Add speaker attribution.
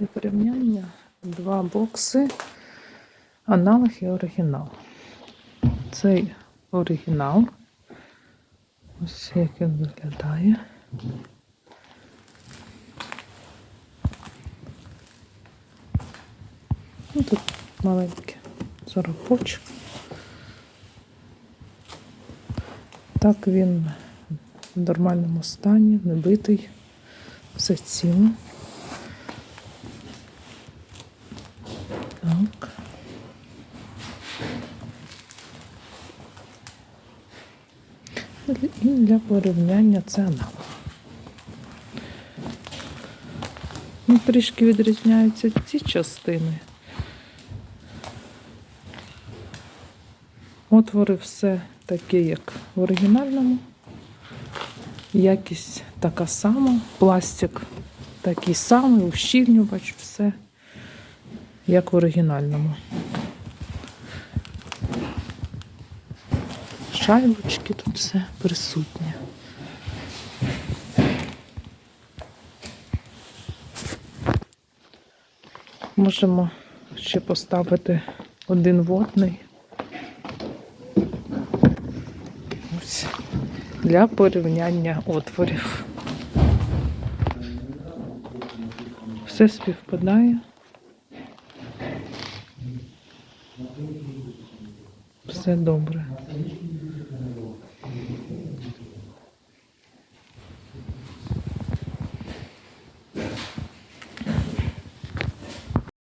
Speaker 1: Для порівняння два бокси, аналог і оригінал. Цей оригінал. Ось як він виглядає. Ну, тут маленький зарапочок. Так він в нормальному стані, не битий, все ціле. Так. І для порівняння це аналог. Ну, трішки відрізняються ці частини. Отвори все такі, як в оригінальному. Якість така сама, пластик такий самий, ущільнювач, все як в оригінальному. Шайбочки тут все присутнє. Можемо ще поставити один водний. Ось для порівняння отворів. Все співпадає. Все добре.